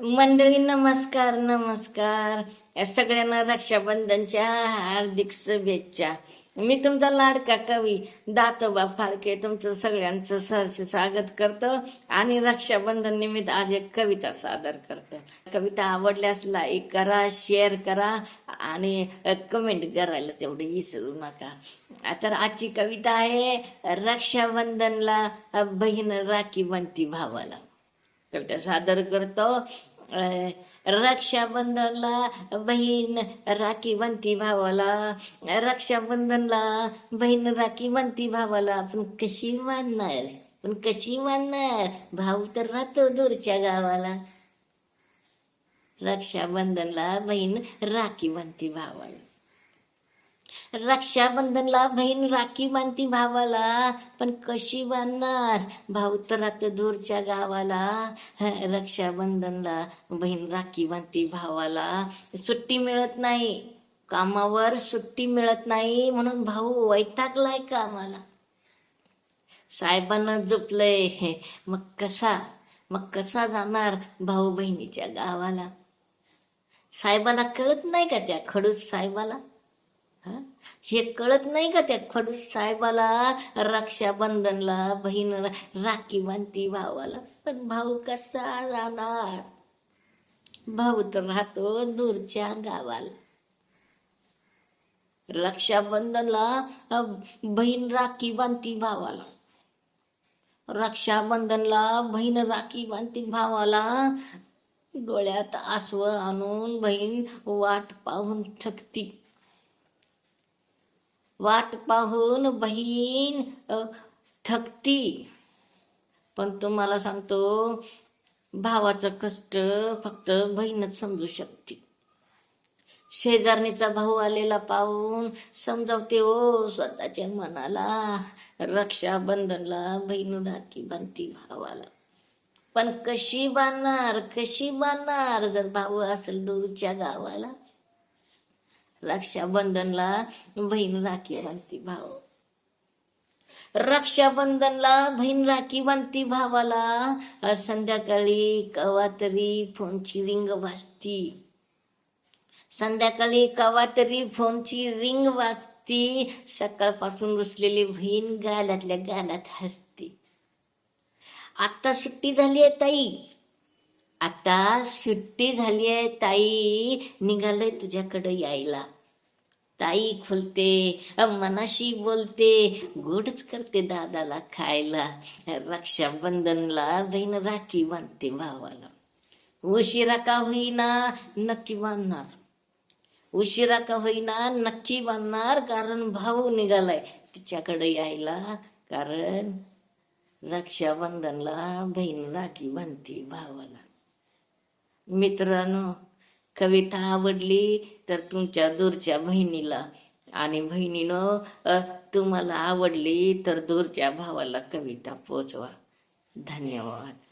मंडळी नमस्कार नमस्कार. या सगळ्यांना रक्षाबंधनच्या हार्दिक शुभेच्छा. मी तुमचा लाडका कवी दातोबा फाळके तुमचं सगळ्यांचं सहर्ष स्वागत करतो आणि रक्षाबंधन निमित्त आज एक कविता सादर करतो. कविता आवडल्यास लाईक करा शेअर करा आणि कमेंट करायला तेवढे विसरू नका. तर आजची कविता आहे रक्षाबंधनला बहीण राखी बनती भावाला. कविता सादर करतो. अं, रक्षाबंधनला बहीण राखी म्हणती भावाला. रक्षाबंधनला बहीण राखी म्हणती भावाला. पण कशी मानणार? पण कशी मानणार? भाऊ तर राहतो दूरच्या गावाला. रक्षाबंधनला बहीण राखी म्हणती भावाला. रक्षाबंधनला बहीण राखी बांधती भावाला पण कशी बांधणार? भाऊ तर आता दूरच्या गावाला. रक्षाबंधनला बहीण राखी बांधती भावाला. सुट्टी मिळत नाही. कामावर सुट्टी मिळत नाही म्हणून भाऊ वैतागलाय कामाला. साहेबांना झोपलंय. मग कसा? मग कसा जाणार भाऊ बहिणीच्या गावाला? साहेबाला कळत नाही का त्या खडूस साहेबाला? हे? कळत नाही का त्या खडूस साहेबाला? रक्षाबंधनला बहीण राखी बांधती भावाला. पण भाऊ कसा जाणार भाऊ तर राहतो दूरच्या गावाला. रक्षाबंधनला बहीण राखी बांधती भावाला. रक्षाबंधनला बहीण राखी बांधती भावाला. डोळ्यात आसव आणून बहीण वाट पाहून थकती. वाट पाहून बहीण थकती. पण तुम्हाला सांगतो भावाचं कष्ट फक्त बहीणच समजू शकते. शेजारणीचा भाऊ आलेला पाहून समजावते ओ स्वतःच्या मनाला रक्षाबंधनला बहीण राखी बांधती भावाला. पण कशी बांधणार कशी बांधणार? जर भाऊ असेल दूरच्या गावाला रक्षाबंधनला बहीण राखी बांधती भाव. रक्षाबंधनला बहीण राखी बांधती भावाला. संध्याकाळी कवा तरी फोनची रिंग वाजती. संध्याकाळी कवा तरी फोनची रिंग वाजती. सकाळपासून रुसलेली बहीण गालातल्या गालात हसती. आता सुट्टी झाली आहे ताई. आता सुट्टी झाली आहे ताई. निघालंय तुझ्याकडे यायला. ताई खुलते मनाशी बोलते गोडच करते दादाला खायला. रक्षाबंधनला बहीण राखी बांधते भावाला. उशिरा का होईना नक्की बांधणार? उशिरा का होईना नक्की बांधणार? कारण भाऊ निघालाय तिच्याकडे यायला. कारण रक्षाबंधनला बहीण राखी बांधते भावाला. मित्रांनो कविता आवडली तर तुमच्या दूरच्या बहिणीला. आणि बहिणीनं तुम्हाला आवडली तर दूरच्या भावाला कविता पोचवा. धन्यवाद.